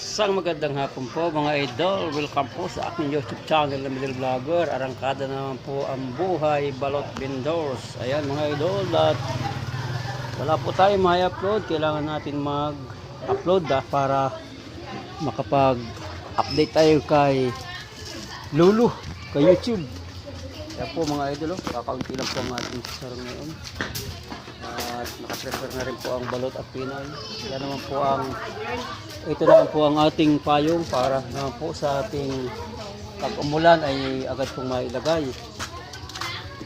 Isang magandang hapon po mga idol. Welcome po sa aking YouTube channel na Middle Vlogger. Arangkada naman po ang buhay balot vendors. Ayan mga idol at wala po tayo may upload. Kailangan natin mag-upload ah, para makapag-update tayo kay Lulu kay YouTube. Kaya po mga idol, oh, kakaunti lang po ang ating sarang ngayon. At nakaprepare na rin po ang balot at pinoy. Yan naman po ang ito naman po ang ating payong para naman po sa ating pag umulan ay agad pong mailagay.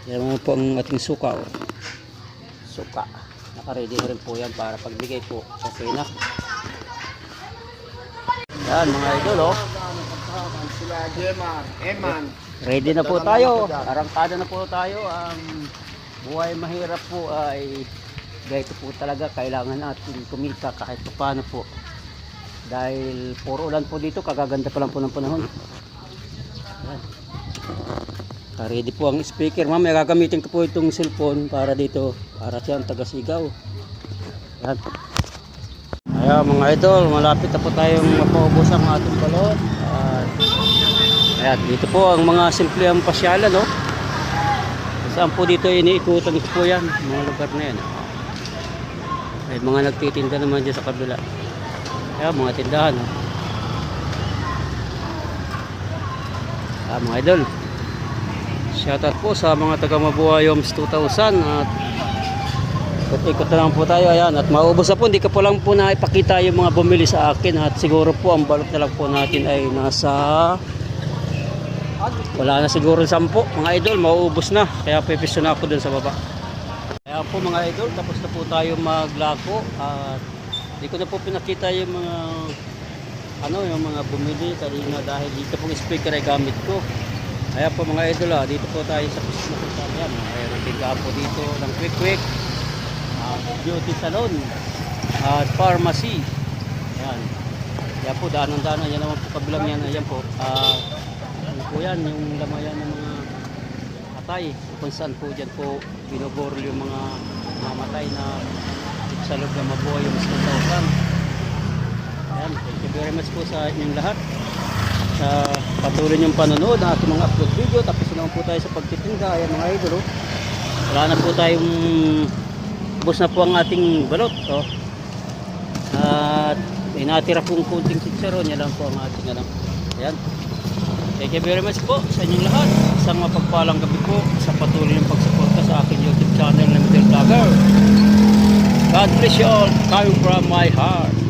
Yan naman po ang ating suka. Oh. Suka. Nakaready na rin po yan para pagbigay po. Okay na. Yan mga idol oh. Sila Gemar, Eman. Ready na po tayo. Arangkada na po tayo. Ang buhay mahirap po ay ganito po talaga. Kailangan natin kumita kahit pa paano po. Dahil puro ulan po dito. Kagaganda pa lang po ng panahon. Ah, Ready po ang speaker. Mamaya gagamitin ko po itong cellphone para dito. Para siyang taga-sigaw. Ayan. Ayan mga idol. Malapit na po tayong mapaubos ang ating balon. Ayan, dito po ang mga simpleng pasyalan, no? Saan po dito iniikutan ko po yan, mga lugar na yan. May mga nagtitinda naman dyan sa kabila. Ayan, mga tindahan, no? Ayan, mga idol. Shoutout po sa mga taga Mabuhayoms 2000 at ikot-ikot na lang po tayo ayan at maubos na po hindi ko po lang po na ipakita yung mga bumili sa akin at siguro po ang balot na lang po natin ay nasa wala na siguro sampo mga idol mauubos na. Kaya pipisto na ako dun sa baba. Kaya po mga idol tapos na po tayo maglako. At hindi ko na po pinakita yung mga ano yung mga bumili kanina dahil dito pong speaker ay gamit ko. Kaya po mga idol ah, dito po tayo sa kung saan yan. Mayroon din ka po dito ng quick quick at beauty salon at pharmacy. Yan. Kaya po daanan-daanan. Yan naman po kabilang yan. Ayan po. Ah ano po yan, yung lamayan ng mga matay. Kung saan po dyan po binogorol yung mga mamatay na sa loob na mabuhay yung mas katawsan. Ayan, thank you very much po sa inyong lahat. Sa patuloy niyong panonood ng ating mga upload video. Tapos naman po tayo sa pagtitinda. Ayan mga idol. Oh. Wala na po tayong bus na po ang ating balot. Oh. At may natira pong kunting chicharon. Yan lang po ang ating ano. Ayan. Thank you very much po sa inyong lahat. Isang mapagpalang gabi po sa patuloy ng pagsuporta sa aking YouTube channel na Middle Vlogger. God bless you all. Coming from my heart.